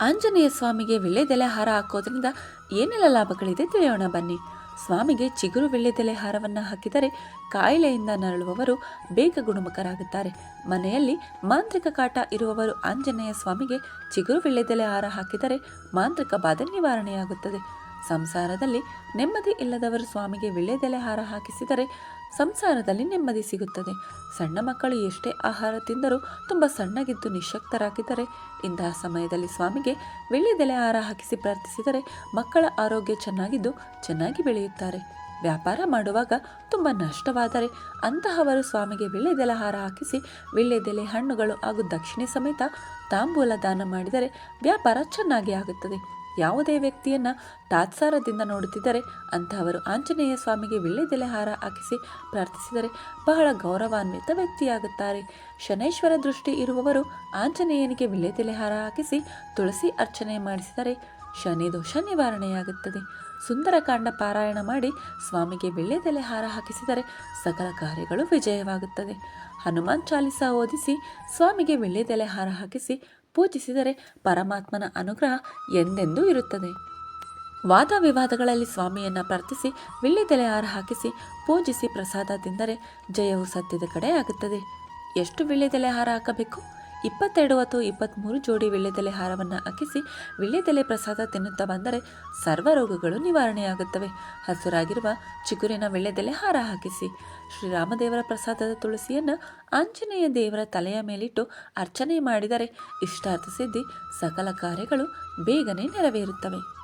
ಆಂಜನೇಯ ಸ್ವಾಮಿಗೆ ವಿಳ್ಳೆದೆಲೆ ಹಾರ ಹಾಕೋದ್ರಿಂದ ಏನೆಲ್ಲ ಲಾಭಗಳಿದೆ ತಿಳಿಯೋಣ ಬನ್ನಿ. ಸ್ವಾಮಿಗೆ ಚಿಗುರು ವಿಳ್ಳೆದೆಲೆ ಹಾರವನ್ನು ಹಾಕಿದರೆ ಕಾಯಿಲೆಯಿಂದ ನರಳುವವರು ಬೇಗ ಗುಣಮುಖರಾಗುತ್ತಾರೆ. ಮನೆಯಲ್ಲಿ ಮಾಂತ್ರಿಕ ಕಾಟ ಇರುವವರು ಆಂಜನೇಯ ಸ್ವಾಮಿಗೆ ಚಿಗುರು ವಿಳ್ಳೆದೆಲೆ ಹಾರ ಹಾಕಿದರೆ ಮಾಂತ್ರಿಕ ಬಾಧೆ ನಿವಾರಣೆಯಾಗುತ್ತದೆ. ಸಂಸಾರದಲ್ಲಿ ನೆಮ್ಮದಿ ಇಲ್ಲದವರು ಸ್ವಾಮಿಗೆ ವಿಳ್ಳೆದೆಲೆ ಹಾರ ಹಾಕಿಸಿದರೆ ಸಂಸಾರದಲ್ಲಿ ನೆಮ್ಮದಿ ಸಿಗುತ್ತದೆ. ಸಣ್ಣ ಮಕ್ಕಳು ಎಷ್ಟೇ ಆಹಾರ ತಿಂದರೂ ತುಂಬ ಸಣ್ಣಗಿದ್ದು ನಿಶಕ್ತರಾಗಿದ್ದರೆ, ಇಂತಹ ಸಮಯದಲ್ಲಿ ಸ್ವಾಮಿಗೆ ವಿಳ್ಳೆದೆಲೆ ಹಾರ ಹಾಕಿಸಿ ಪ್ರಾರ್ಥಿಸಿದರೆ ಮಕ್ಕಳ ಆರೋಗ್ಯ ಚೆನ್ನಾಗಿದ್ದು ಚೆನ್ನಾಗಿ ಬೆಳೆಯುತ್ತಾರೆ. ವ್ಯಾಪಾರ ಮಾಡುವಾಗ ತುಂಬ ನಷ್ಟವಾದರೆ ಅಂತಹವರು ಸ್ವಾಮಿಗೆ ವಿಳ್ಳೆದೆಲೆ ಹಾರ ಹಾಕಿಸಿ ವಿಳ್ಳೆದೆಲೆ ಹಣ್ಣುಗಳು ಹಾಗೂ ದಕ್ಷಿಣೆ ಸಮೇತ ತಾಂಬೂಲ ದಾನ ಮಾಡಿದರೆ ವ್ಯಾಪಾರ ಚೆನ್ನಾಗಿ ಆಗುತ್ತದೆ. ಯಾವುದೇ ವ್ಯಕ್ತಿಯನ್ನು ತಾತ್ಸಾರದಿಂದ ನೋಡುತ್ತಿದ್ದರೆ ಅಂತಹವರು ಆಂಜನೇಯ ಸ್ವಾಮಿಗೆ ವಿಳ್ಳೆದೆಲೆ ಹಾರ ಹಾಕಿಸಿ ಪ್ರಾರ್ಥಿಸಿದರೆ ಬಹಳ ಗೌರವಾನ್ವಿತ ವ್ಯಕ್ತಿಯಾಗುತ್ತಾರೆ. ಶನೈಶ್ವರ ದೃಷ್ಟಿ ಇರುವವರು ಆಂಜನೇಯನಿಗೆ ವಿಳ್ಳೆದೆಲೆ ಹಾರ ಹಾಕಿಸಿ ತುಳಸಿ ಅರ್ಚನೆ ಮಾಡಿಸಿದರೆ ಶನಿ ದೋಷ ನಿವಾರಣೆಯಾಗುತ್ತದೆ. ಸುಂದರಕಾಂಡ ಪಾರಾಯಣ ಮಾಡಿ ಸ್ವಾಮಿಗೆ ವಿಳ್ಳೆದೆಲೆ ಹಾರ ಹಾಕಿಸಿದರೆ ಸಕಲ ಕಾರ್ಯಗಳು ವಿಜಯವಾಗುತ್ತದೆ. ಹನುಮಾನ್ ಚಾಲಿಸ ಓದಿಸಿ ಸ್ವಾಮಿಗೆ ವಿಳ್ಳೆದೆಲೆ ಹಾರ ಹಾಕಿಸಿ ಪೂಜಿಸಿದರೆ ಪರಮಾತ್ಮನ ಅನುಗ್ರಹ ಎಂದೆಂದೂ ಇರುತ್ತದೆ. ವಾದ ವಿವಾದಗಳಲ್ಲಿ ಸ್ವಾಮಿಯನ್ನು ಪ್ರಾರ್ಥಿಸಿ, ವಿಳ್ಳೆದೆಲೆ ಹಾರ ಹಾಕಿಸಿ, ಪೂಜಿಸಿ ಪ್ರಸಾದ ತಿಂದರೆ ಜಯವು ಸತ್ಯದ ಕಡೆ ಆಗುತ್ತದೆ. ಎಷ್ಟು ವಿಳ್ಳೆದೆಲೆ ಹಾರ ಹಾಕಬೇಕು? ಇಪ್ಪತ್ತೆರಡು ಅಥವಾ ಇಪ್ಪತ್ತ್ಮೂರು ಜೋಡಿ ವೀಳ್ಯದೆಲೆ ಹಾರವನ್ನು ಹಾಕಿಸಿ ವೀಳ್ಯದೆಲೆ ಪ್ರಸಾದ ತಿನ್ನುತ್ತಾ ಬಂದರೆ ಸರ್ವ ರೋಗಗಳು ನಿವಾರಣೆಯಾಗುತ್ತವೆ. ಹಸುರಾಗಿರುವ ಚಿಗುರಿನ ವೀಳ್ಯದೆಲೆ ಹಾರ ಹಾಕಿಸಿ. ಶ್ರೀರಾಮದೇವರ ಪ್ರಸಾದದ ತುಳಸಿಯನ್ನು ಆಂಜನೇಯ ದೇವರ ತಲೆಯ ಮೇಲಿಟ್ಟು ಅರ್ಚನೆ ಮಾಡಿದರೆ ಇಷ್ಟಾರ್ಥ ಸಿದ್ಧಿ ಸಕಲ ಕಾರ್ಯಗಳು ಬೇಗನೆ ನೆರವೇರುತ್ತವೆ.